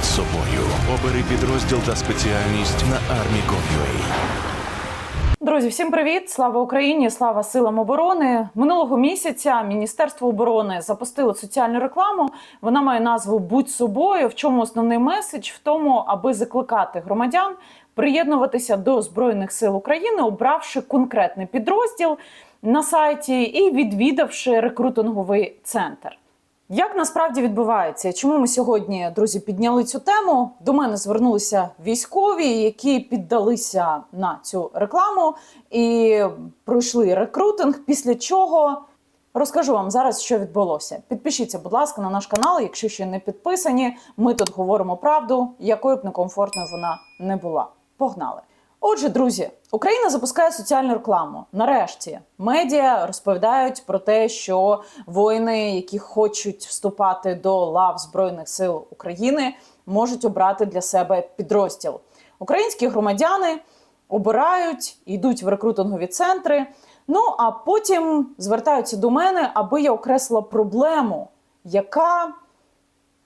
Будь собою. Обери підрозділ та спеціальність на army.gov.ua. Друзі, всім привіт! Слава Україні! Слава силам оборони! Минулого місяця Міністерство оборони запустило соціальну рекламу. Вона має назву Будь собою. В чому основний меседж? В тому, аби закликати громадян приєднуватися до збройних сил України, обравши конкретний підрозділ на сайті і відвідавши рекрутинговий центр. Як насправді відбувається? Чому ми сьогодні, друзі, підняли цю тему? До мене звернулися військові, які піддалися на цю рекламу і пройшли рекрутинг. Після чого розкажу вам зараз, що відбулося. Підпишіться, будь ласка, на наш канал, якщо ще не підписані. Ми тут говоримо правду, якою б некомфортною вона не була. Погнали! Отже, друзі, Україна запускає соціальну рекламу. Нарешті медіа розповідають про те, що воїни, які хочуть вступати до лав Збройних сил України, можуть обрати для себе підрозділ. Українські громадяни обирають, йдуть в рекрутингові центри. Ну а потім звертаються до мене, аби я окреслила проблему, яка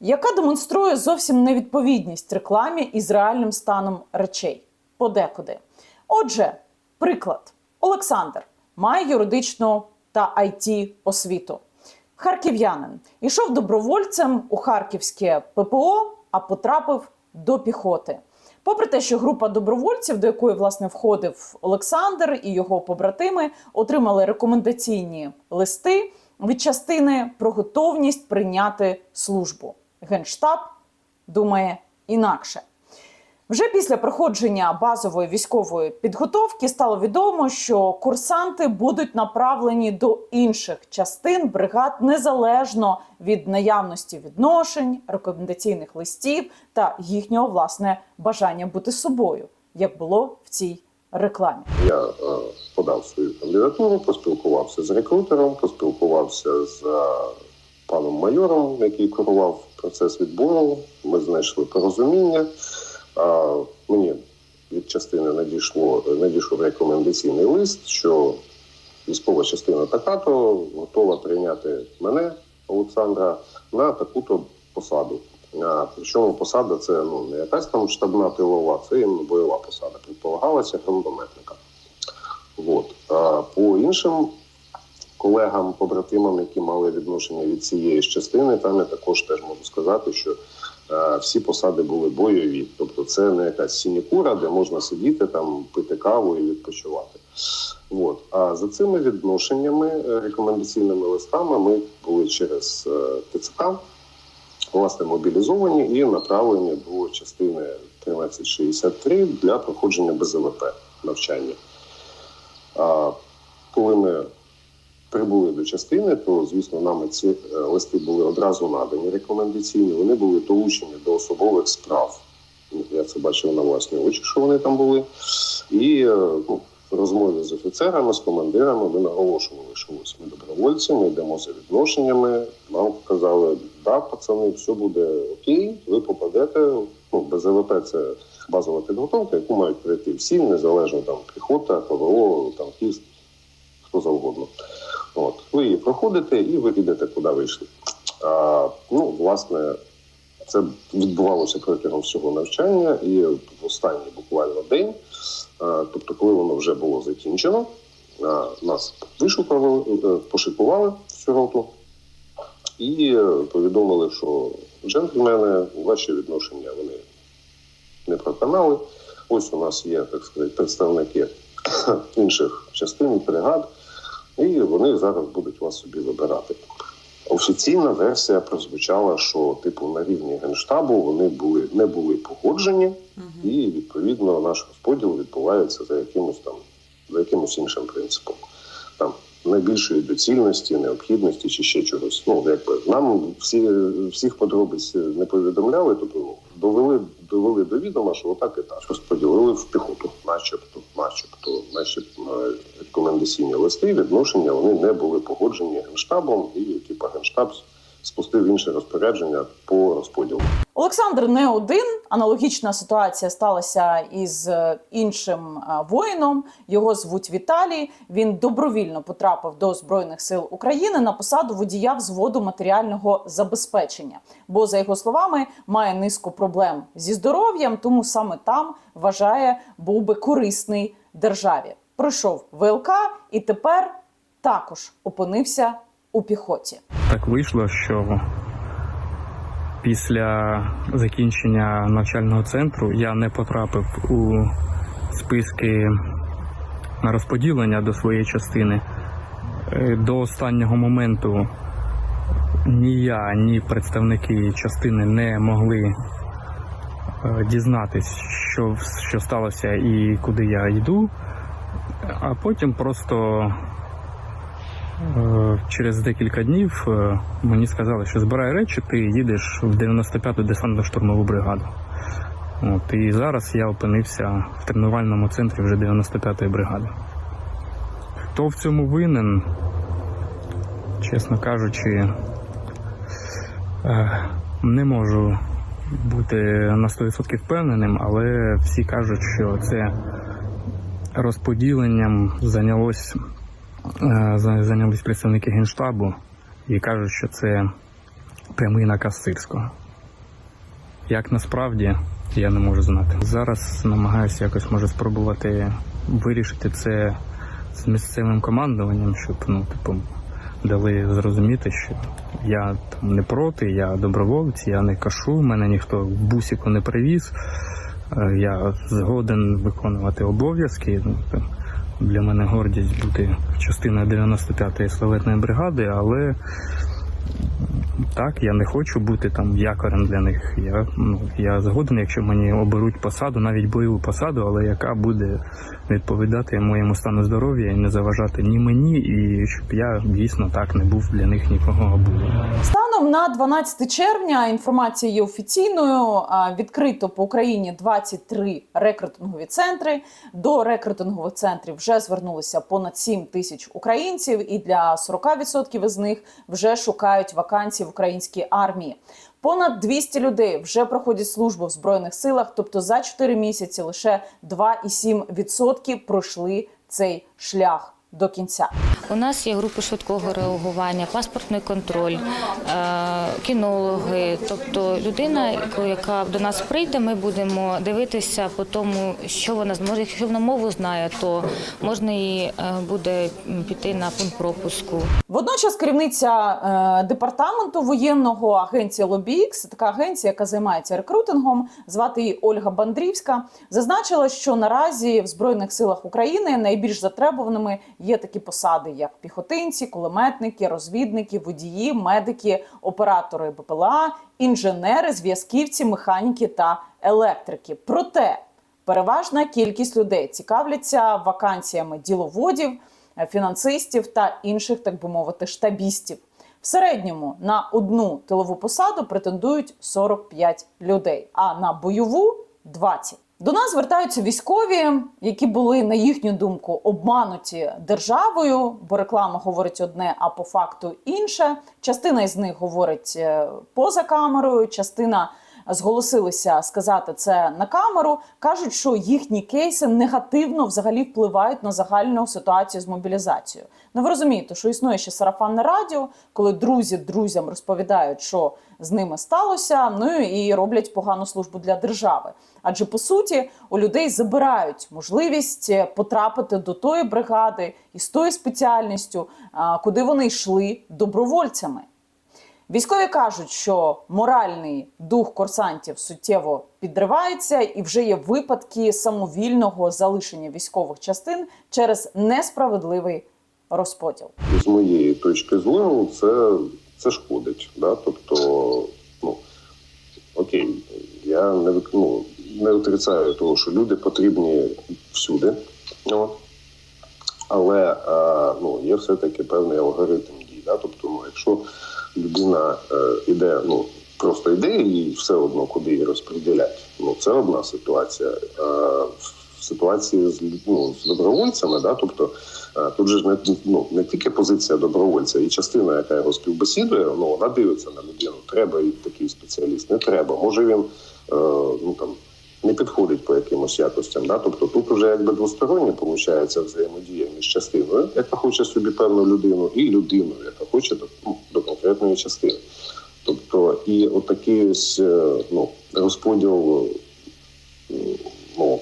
яка демонструє зовсім невідповідність рекламі із реальним станом речей подекуди. Отже, приклад: Олександр має юридичну та it освіту. Харків'янин ішов добровольцем у харківське ППО, а потрапив до піхоти. Попри те, що група добровольців, до якої власне входив Олександр і його побратими, отримали рекомендаційні листи від частини про готовність прийняти службу. Генштаб думає інакше. Вже після проходження базової військової підготовки стало відомо, що курсанти будуть направлені до інших частин бригад незалежно від наявності відношень, рекомендаційних листів та їхнього власне бажання бути собою, як було в цій рекламі. Я е, подав свою кандидатуру, поспілкувався з рекрутером, поспілкувався з е, паном майором, який керував процес відбору. Ми знайшли порозуміння. А мені від частини надійшло надійшов рекомендаційний лист, що військова частина Такато готова прийняти мене, Олександра, на таку-то посаду. А, причому посада це ну не якась там штабна тилова, це іменно бойова посада. Предполагалася гранатометника. От. А по іншим колегам, побратимам, які мали відношення від цієї ж частини, там я також теж можу сказати, що всі посади були бойові. Тобто, це не якась сінікура, де можна сидіти там, пити каву і відпочивати. От. А за цими відношеннями, е, рекомендаційними листами, ми були через е, ТЦК, власне, мобілізовані і направлені до частини 1363 для проходження БЗВП навчання. А коли ми прибули до частини, то звісно нам ці е, листи були одразу надані рекомендаційні. Вони були долучені до особових справ. Я це бачив на власні очі, що вони там були. І е, ну, в розмові з офіцерами, з командирами ми наголошували, що ось ми добровольці, ми йдемо за відношеннями. Нам казали, да, пацани, все буде окей, ви попадете. Ну, БЗВП це базова підготовка, яку мають пройти всі, незалежно там піхота, ПВО, танкіст, хто завгодно. От ви її проходите і ви підете, куди вийшли. А, ну, власне, це відбувалося протягом всього навчання, і в останній буквально день, а, тобто, коли воно вже було закінчено, а, нас вишукували, е, пошикували всю роту і повідомили, що джентльмени, ваші відношення вони не проканали. Ось у нас є так сказати представники інших частин бригад, і вони зараз будуть вас собі вибирати. Офіційна версія прозвучала, що типу на рівні генштабу вони були не були погоджені, і відповідно наш розподіл відбувається за якимось там за якимось іншим принципом. Там найбільшої доцільності, необхідності чи ще чогось. Ну якби нам всі всіх подробиць не повідомляли, тобто довели довели до відома, що отак і так. Розподілили в піхоту, начебто, начебто, начебто рекомендаційні листи, відношення вони не були погоджені генштабом, і типу генштаб спустив інше розпорядження по розподілу. Олександр не один. Аналогічна ситуація сталася із е, іншим е, воїном. Його звуть Віталій. Він добровільно потрапив до збройних сил України на посаду водія взводу матеріального забезпечення. Бо, за його словами, має низку проблем зі здоров'ям, тому саме там вважає, був би корисний державі. Пройшов ВЛК і тепер також опинився у піхоті. Так вийшло, що після закінчення навчального центру я не потрапив у списки на розподілення до своєї частини. Е, До останнього моменту ні я, ні представники частини не могли е, дізнатись, що, що сталося і куди я йду. А потім просто Через декілька днів е, мені сказали, що збирай речі, ти їдеш в 95-ту десантно-штурмову бригаду. От, і зараз я опинився в тренувальному центрі вже 95-ї бригади. Хто в цьому винен, чесно кажучи, е, не можу бути на 100% впевненим, але всі кажуть, що це розподіленням зайнялось Е, за- зайнялись представники Генштабу і кажуть, що це прямий наказ Сирського. Як насправді, я не можу знати. Зараз намагаюся якось може спробувати вирішити це з місцевим командуванням, щоб ну, типу, дали зрозуміти, що я там не проти, я доброволець, я не кашу, мене ніхто в бусіку не привіз. Е, Я згоден виконувати обов'язки. Ну, для мене гордість бути частиною 95-ї славетної бригади, але так, я не хочу бути там якорем для них. Я, ну, я згоден, якщо мені оберуть посаду, навіть бойову посаду, але яка буде відповідати моєму стану здоров'я і не заважати ні мені, і щоб я дійсно так не був для них нікого обузою. Станом на 12 червня інформація є офіційною. Відкрито по Україні 23 рекрутингові центри. До рекрутингових центрів вже звернулися понад 7 тисяч українців, і для 40% із них вже шукають вакансії в українській армії. Понад 200 людей вже проходять службу в збройних силах. Тобто за 4 місяці лише 2,7% пройшли цей шлях до кінця. У нас є групи швидкого реагування, паспортний контроль, е, кінологи. Тобто людина, яка до нас прийде, ми будемо дивитися по тому, що вона зможе. Якщо вона мову знає, то можна їй е, буде піти на пункт пропуску. Водночас керівниця е, департаменту воєнного агенції Лобікс, така агенція, яка займається рекрутингом, звати її Ольга Бандрівська, зазначила, що наразі в збройних силах України найбільш затребуваними є такі посади, як піхотинці, кулеметники, розвідники, водії, медики, оператори БПЛА, інженери, зв'язківці, механіки та електрики. Проте переважна кількість людей цікавляться вакансіями діловодів, фінансистів та інших, так би мовити, штабістів. В середньому на одну тилову посаду претендують 45 людей, а на бойову 20. До нас звертаються військові, які були, на їхню думку, обмануті державою, бо реклама говорить одне, а по факту інше. Частина із них говорить е, поза камерою, частина зголосилися сказати це на камеру. кажуть, що їхні кейси негативно взагалі впливають на загальну ситуацію з мобілізацією. Ну ви розумієте, що існує ще сарафанне радіо, коли друзі друзям розповідають, що з ними сталося, ну і роблять погану службу для держави. Адже по суті у людей забирають можливість потрапити до тої бригади і з тою спеціальністю, куди вони йшли добровольцями. Військові кажуть, що моральний дух курсантів суттєво підривається, і вже є випадки самовільного залишення військових частин через несправедливий розподіл. з моєї точки зору, це, це шкодить. Да? Тобто, ну окей, я не ну, не отрицаю того, що люди потрібні всюди. От. Але е, ну, є все-таки певний алгоритм дій. Да? Тобто, ну, якщо людина е, іде, ну просто йде і все одно куди її розподілять. Ну це одна ситуація. Е, ситуації з, ну, з добровольцями. Да? Тобто е, тут же не, ну, не тільки позиція добровольця, і частина, яка його співбесідує, ну, вона дивиться на людину. Треба і такий спеціаліст, не треба. Може він е, ну, там, не підходить по якимось якостям. Да? Тобто тут вже якби двостороння виходить взаємодія між частиною, яка хоче собі певну людину, і людиною, яка хоче ну, конкретної частини. Тобто, і отакий ось е, ну, розподіл е, ну,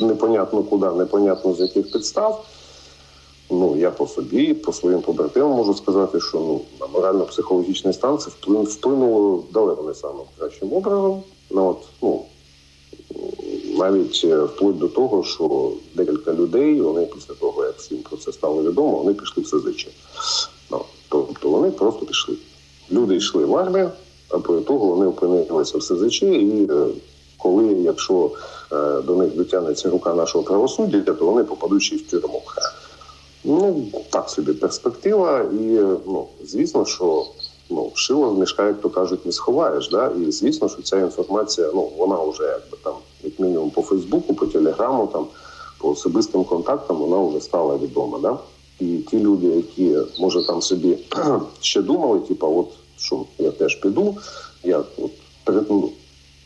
непонятно куди, непонятно з яких підстав. Ну, я по собі, по своїм побратимам можу сказати, що ну, на морально-психологічний стан це вплинуло далеко не самим кращим образом. Ну, от, ну, навіть е, вплоть до того, що декілька людей, вони після того, як всім про це стало відомо, вони пішли в СЗЧ. Вони просто пішли. Люди йшли в армію, а по того вони опинилися в СЗЧ, і е, коли, якщо е, до них дотягнеться рука нашого правосуддя, то вони попадуть ще в тюрму. Ну, так собі перспектива, і е, ну, звісно, що ну, шило в мішка, як то кажуть, не сховаєш. Да? І звісно, що ця інформація, ну, вона вже якби там, як мінімум, по Фейсбуку, по Телеграму, там, по особистим контактам, вона вже стала відома. Да? І ті люди, які може там собі ще думали, типа, от що я теж піду, я от перетну,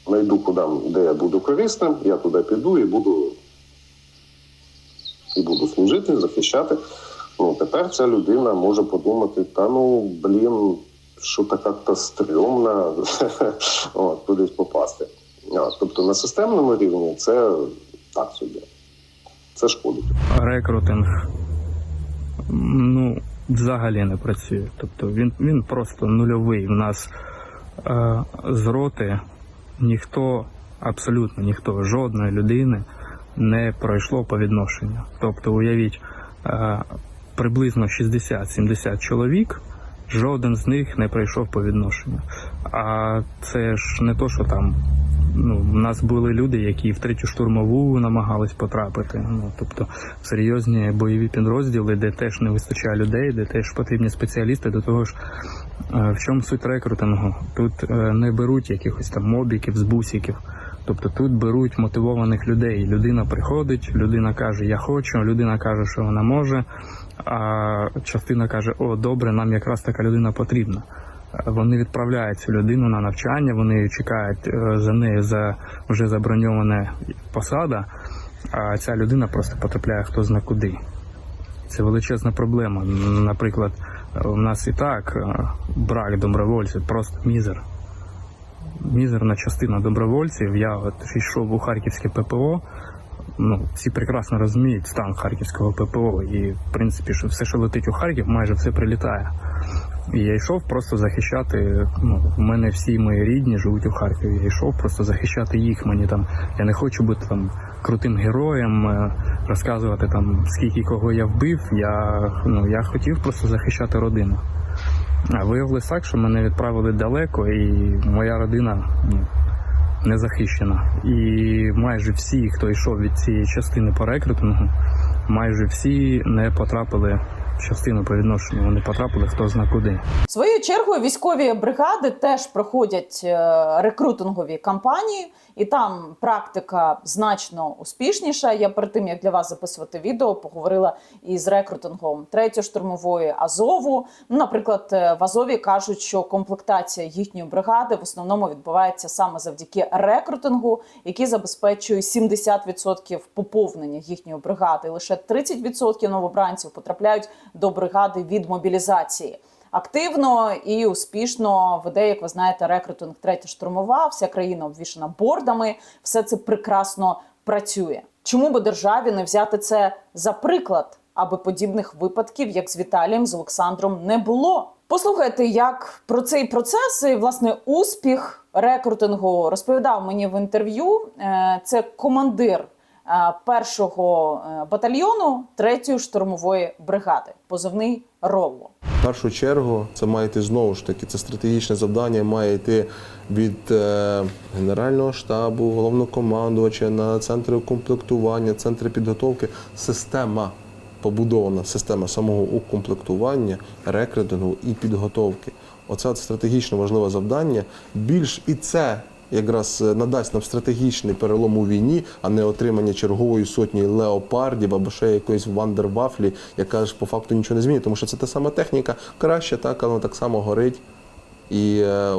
знайду куди, де я буду корисним, я туди піду і буду і буду служити, захищати. Ну тепер ця людина може подумати: та ну блін, що така та стрьомна кудись попасти. Тобто на системному рівні це так собі. Це шкодить. Рекрутинг ну, взагалі не працює. Тобто він, він просто нульовий. У нас е, з роти ніхто, абсолютно ніхто, жодної людини не пройшло по відношенню. Тобто, уявіть, е, приблизно 60-70 чоловік. Жоден з них не пройшов по відношенню. А це ж не то, що там у нас були люди, які в третю штурмову намагались потрапити. Ну тобто серйозні бойові підрозділи, де теж не вистачає людей, де теж потрібні спеціалісти. До того ж, е, в чому суть рекрутингу? Тут е, не беруть якихось там мобіків з бусиків. Тобто тут беруть мотивованих людей. Людина приходить, людина каже, я хочу, людина каже, що вона може. А частина каже: О, добре, нам якраз така людина потрібна. Вони відправляють цю людину на навчання, вони чекають е, за нею за вже заброньована посада, а ця людина просто потрапляє хто зна куди. Це величезна проблема. Наприклад, у нас і так е, брак добровольців, просто мізер. Мізерна частина добровольців. Я от йшов у харківське ППО. Ну, всі прекрасно розуміють стан харківського ППО. І, в принципі, що все, що летить у Харків, майже все прилітає. І я йшов просто захищати. Ну, у мене всі мої рідні живуть у Харкові. Я йшов просто захищати їх. Мені там я не хочу бути там крутим героєм, е, розказувати там скільки кого я вбив. Я ну я хотів просто захищати родину. А виявилось так, що мене відправили далеко, і моя родина ну, не захищена. І майже всі, хто йшов від цієї частини по рекрутингу, майже всі не потрапили частину по відношенню. Вони потрапили хто зна куди. Своєю чергою військові бригади теж проходять е, рекрутингові кампанії, і там практика значно успішніша. Я перед тим як для вас записувати відео, поговорила із рекрутингом третьої штурмової Азову. Наприклад, е, в Азові кажуть, що комплектація їхньої бригади в основному відбувається саме завдяки рекрутингу, який забезпечує 70% поповнення їхньої бригади. Лише 30% новобранців потрапляють до бригади від мобілізації. Активно і успішно веде, як ви знаєте, рекрутинг третя штурмова. Вся країна обвішана бордами. Все це прекрасно працює. Чому би державі не взяти це за приклад, аби подібних випадків, як з Віталієм, з Олександром, не було? Послухайте, як про цей процес і власне успіх рекрутингу розповідав мені в інтерв'ю. Е, Це командир першого е, батальйону третьої штурмової бригади, позивний Ролло. В першу чергу це має йти знову ж таки, це стратегічне завдання має йти від е, Генерального штабу, головнокомандувача на центри комплектування, центри підготовки. Система побудована, система самого укомплектування, рекрутингу і підготовки. Оце стратегічно важливе завдання. Більш і це якраз е, надасть нам стратегічний перелом у війні, а не отримання чергової сотні леопардів або ще якоїсь вандервафлі, яка ж по факту нічого не змінить, тому що це та сама техніка краще, так, але так само горить. І е,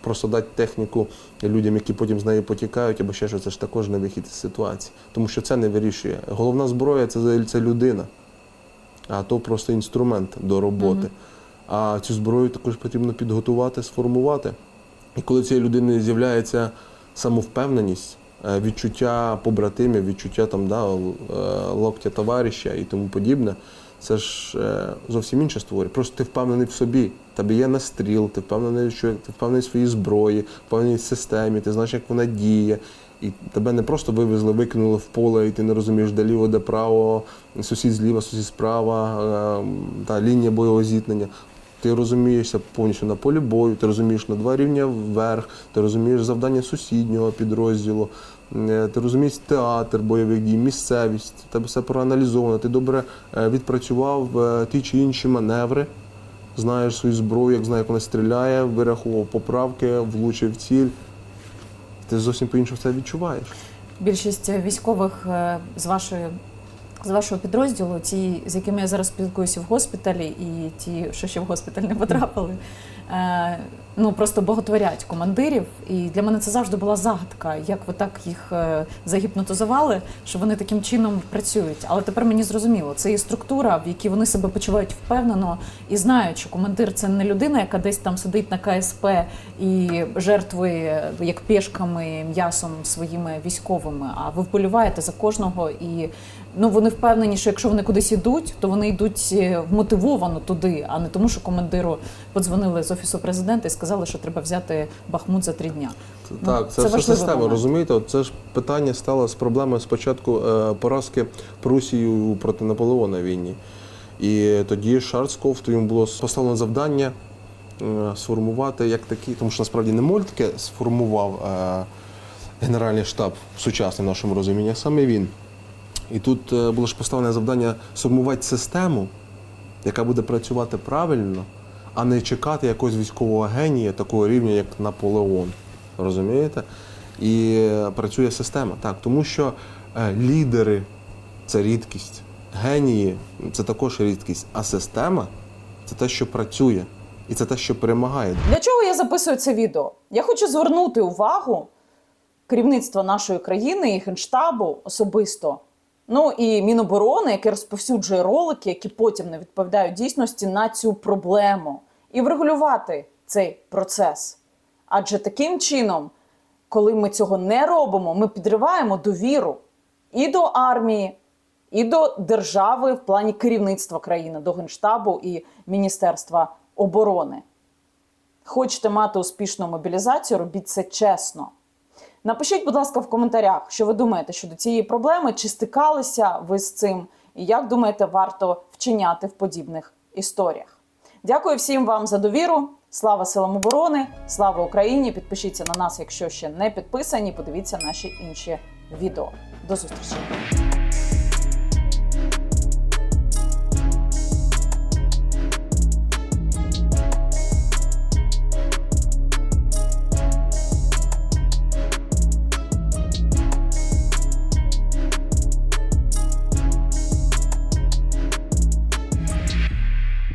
просто дати техніку людям, які потім з нею потікають, або ще щось, це ж також не вихід із ситуації. Тому що це не вирішує. Головна зброя це, це людина, а то просто інструмент до роботи. А цю зброю також потрібно підготувати, сформувати. І коли цієї людини з'являється самовпевненість, е, відчуття побратимів, відчуття там, да, е, локтя товариша і тому подібне, це ж е, зовсім інше створює. Просто ти впевнений в собі. Тебе є настріл, ти впевнений, що ти впевнений в своїй зброї, впевнений в системі, ти знаєш, як вона діє. І тебе не просто вивезли, викинули в поле, і ти не розумієш, де ліво, де право, сусід зліва, сусід справа, та лінія бойового зіткнення. Ти розумієшся повністю на полі бою, ти розумієш на два рівня вверх, ти розумієш завдання сусіднього підрозділу, е, ти розумієш театр бойових дій, місцевість, тебе все проаналізовано, ти добре е, відпрацював е, ті чи інші маневри, знаєш свою зброю, як знає, як вона стріляє, вирахував поправки, влучив ціль. Ти зовсім по-іншому це відчуваєш. Більшість військових з вашої з вашого підрозділу, ті, з якими я зараз спілкуюся в госпіталі, і ті, що ще в госпіталь не потрапили, е, ну просто боготворять командирів. І для мене це завжди була загадка, як ви так їх е, загіпнотизували, що вони таким чином працюють. Але тепер мені зрозуміло, це є структура, в якій вони себе почувають впевнено і знають, що командир це не людина, яка десь там сидить на КСП і жертвує як пішками м'ясом своїми військовими. А ви вболіваєте за кожного і ну вони впевнені, що якщо вони кудись йдуть, то вони йдуть е, вмотивовано туди, а не тому, що командиру подзвонили з офісу президента і сказали, що треба взяти Бахмут за три дня. Ну, Так, це, це все система, момент. розумієте? От Це ж питання стало з проблемою спочатку е, поразки Прусії проти Наполеона війні. І тоді Шарцков, йому було поставлено завдання е, сформувати як такий, тому що насправді не Мольтке сформував е, Генеральний штаб сучасний в нашому розумінні, а саме він. І тут е, було ж поставлене завдання сформувати систему, яка буде працювати правильно, а не чекати якогось військового генія такого рівня, як Наполеон. Розумієте? І е, працює система. Так, тому що е, лідери це рідкість, генії це також рідкість, а система це те, що працює, і це те, що перемагає. Для чого я записую це відео? Я хочу звернути увагу керівництва нашої країни і генштабу особисто. Ну і Міноборони, яке розповсюджує ролики, які потім не відповідають дійсності на цю проблему, і врегулювати цей процес. Адже таким чином, коли ми цього не робимо, ми підриваємо довіру і до армії, і до держави в плані керівництва країни, до Генштабу і Міністерства оборони. Хочете мати успішну мобілізацію, робіть це чесно. Напишіть, будь ласка, в коментарях, що ви думаєте щодо цієї проблеми, чи стикалися ви з цим, і як думаєте, варто вчиняти в подібних історіях. Дякую всім вам за довіру. Слава силам оборони, слава Україні! Підпишіться на нас, якщо ще не підписані. Подивіться наші інші відео. До зустрічі!